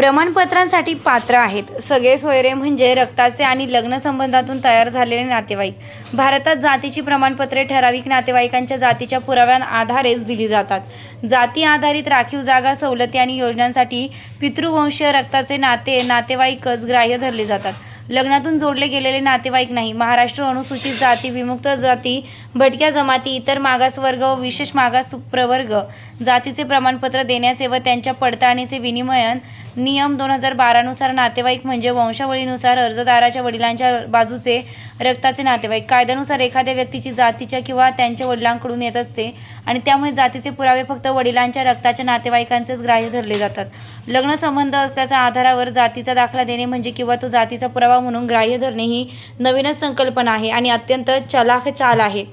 प्रमाणपत्रांसाठी पात्र आहेत. सगळे सोयरे म्हणजे रक्ताचे आणि लग्न संबंधातून तयार झालेले नातेवाईक. भारतात जातीची प्रमाणपत्रे ठराविक नातेवाईकांच्या जातीच्या पुराव्यां आधारेच दिली जातात. जाती आधारित राखीव जागा सवलती आणि योजनांसाठी पितृवंशीय रक्ताचे नाते नातेवाईकच ग्राह्य धरले जातात. लग्नातून जोडले गेलेले नातेवाईक नाही. महाराष्ट्र अनुसूचित जाती विमुक्त जाती भटक्या जमाती इतर मागासवर्ग व विशेष मागास प्रवर्ग जातीचे प्रमाणपत्र देण्याचे व त्यांच्या पडताळणीचे विनिमयन नियम दोन हजार बारानुसार नातेवाईक म्हणजे वंशावळीनुसार अर्जदाराच्या वडिलांच्या बाजूचे रक्ताचे नातेवाईक. कायद्यानुसार एखाद्या व्यक्तीची जातीच्या किंवा त्यांच्या वडिलांकडून येत असते आणि त्यामुळे जातीचे पुरावे फक्त वडिलांच्या रक्ताच्या नातेवाईकांचेच ग्राह्य धरले जातात. लग्न संबंध असल्याच्या आधारावर जातीचा दाखला देणे म्हणजे किंवा तो जातीचा पुरावा म्हणून ग्राह्य धरणे ही नवीनच संकल्पना आहे आणि अत्यंत चलाख चाल आहे.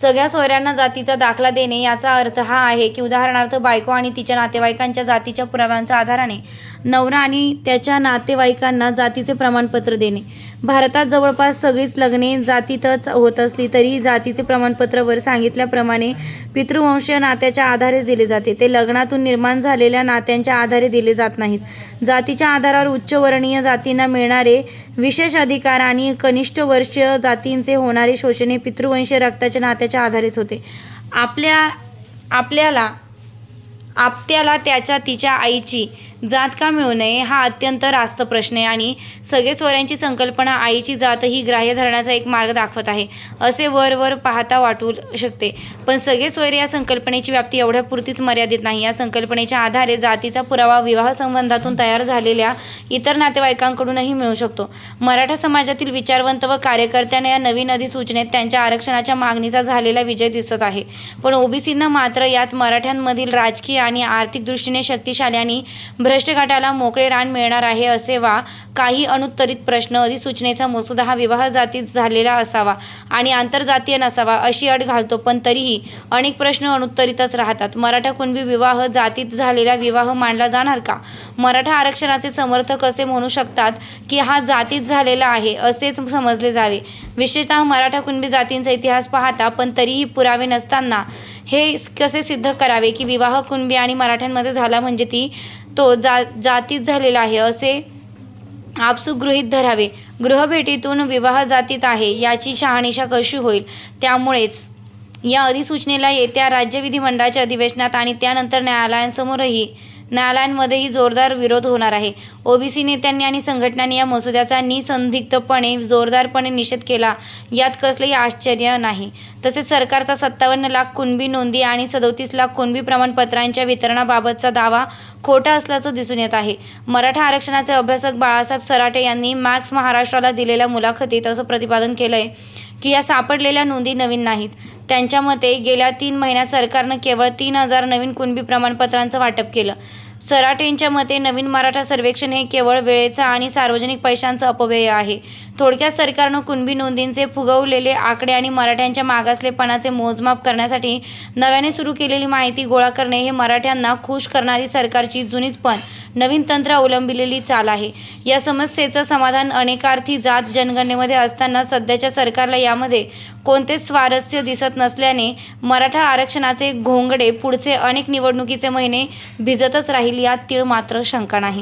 सगळ्या सोयऱ्यांना जातीचा दाखला देणे याचा अर्थ हा आहे की उदाहरणार्थ बायको आणि तिच्या नातेवाईकांच्या जातीच्या पुराव्यांच्या आधाराने नवरा आणि त्याच्या नातेवाईकांना जातीचे प्रमाणपत्र देणे. भारतात जवळपास सगळीच लग्ने जातीतच होत असली तरी जातीचे प्रमाणपत्र वर सांगितल्याप्रमाणे पितृवंशीय नात्याच्या आधारेच दिले जाते. ते लग्नातून निर्माण झालेल्या नात्यांच्या आधारे दिले जात नाहीत. जातीच्या आधारावर उच्चवर्णीय जातींना मिळणारे विशेष अधिकार आणि कनिष्ठ वर्षीय जातींचे होणारे शोषणे पितृवंशीय रक्ताच्या नात्याच्या आधारेच होते. आपल्या आपल्याला आपत्याला त्याच्या तिच्या आईची जात का मिळू नये हा अत्यंत रास्त प्रश्न आहे आणि सगळे सोऱ्यांची संकल्पना आईची जात ही ग्राह्य धरण्याचा एक मार्ग दाखवत आहे. असे वर वर पाहता वाटू शकते. पण सगळे सोयरे या संकल्पनेची व्याप्ती एवढ्यापुरतीच मर्यादित नाही. या संकल्पनेच्या आधारे जातीचा पुरावा विवाह संबंधातून तयार झालेल्या इतर नातेवाईकांकडूनही मिळू शकतो. मराठा समाजातील विचारवंत व कार्यकर्त्यांना या नवीन अधिसूचनेत त्यांच्या आरक्षणाच्या मागणीचा झालेला विजय दिसत आहे. पण ओबीसींना मात्र यात मराठ्यांमधील राजकीय आणि आर्थिक दृष्टीने शक्तिशाली आणि भ्रष्टघाटाला मोकळे रान मिळणार आहे असे वा काही अनुत्तरित प्रश्न अधिसूचनेचा मसुदा हा विवाह जातीत झालेला असावा आणि आंतरजातीय नसावा अशी अट घालतो पण तरीही अनेक प्रश्न अनुत्तरितच राहतात. मराठा कुणबी विवाह जातीत झालेला विवाह मानला जाणार का? मराठा आरक्षणाचे समर्थक असे म्हणू शकतात की हा जातीत झालेला आहे असेच समजले जावे. विशेषतः मराठा कुणबी जातींचा इतिहास पाहता पण तरीही पुरावे नसताना हे कसे सिद्ध करावे की विवाह कुणबी आणि मराठ्यांमध्ये झाला म्हणजे ती तो जा जातीत झालेला आहे असे आपसूक गृहीत धरावे. गृहभेटीतून विवाह जातीत आहे याची शहानिशा कशी होईल? त्यामुळेच या अधिसूचनेला येत्या राज्य विधिमंडळाच्या अधिवेशनात आणि त्यानंतर न्यायालयांसमोरही न्यायालयांमध्येही जोरदार विरोध होणार आहे. ओबीसी नेत्यांनी आणि संघटनांनी या मसुद्याचा निसंदिग्धपणे जोरदारपणे निषेध केला. यात कसलेही आश्चर्य नाही. तसेच सरकारचा सत्तावन्न लाख कुणबी नोंदी आणि सदोतीस लाख कुणबी प्रमाणपत्रांच्या वितरणाबाबतचा दावा खोटा असल्याचं दिसून येत आहे. मराठा आरक्षणाचे अभ्यासक बाळासाहेब सराटे यांनी मॅक्स महाराष्ट्राला दिलेल्या मुलाखतीत असं प्रतिपादन केलंय की या सापडलेल्या नोंदी नवीन नाहीत. त्यांच्या मते गेल्या तीन महिन्यात सरकारनं केवळ तीन हजार नवीन कुणबी प्रमाणपत्रांचं वाटप केलं. सराटेंच्या मते नवीन मराठा सर्वेक्षण हे केवळ वेळेचा आणि सार्वजनिक पैशांचा अपव्यय आहे. थोडक्यात सरकारनं कुणबी नोंदींचे फुगवलेले आकडे आणि मराठ्यांच्या मागासलेपणाचे मोजमाप करण्यासाठी नव्याने सुरू केलेली माहिती गोळा करणे हे मराठ्यांना खुश करणारी सरकारची जुनीच पण नवीन तंत्र अवलंबिलेली चाल आहे. या समस्येचं समाधान अनेकार्थी जात जनगणनेमध्ये असताना सध्याच्या सरकारला यामध्ये कोणतेच स्वारस्य दिसत नसल्याने मराठा आरक्षणाचे घोंगडे पुढचे अनेक निवडणुकीचे महिने भिजतच राहील यात तीळ मात्र शंका नाही.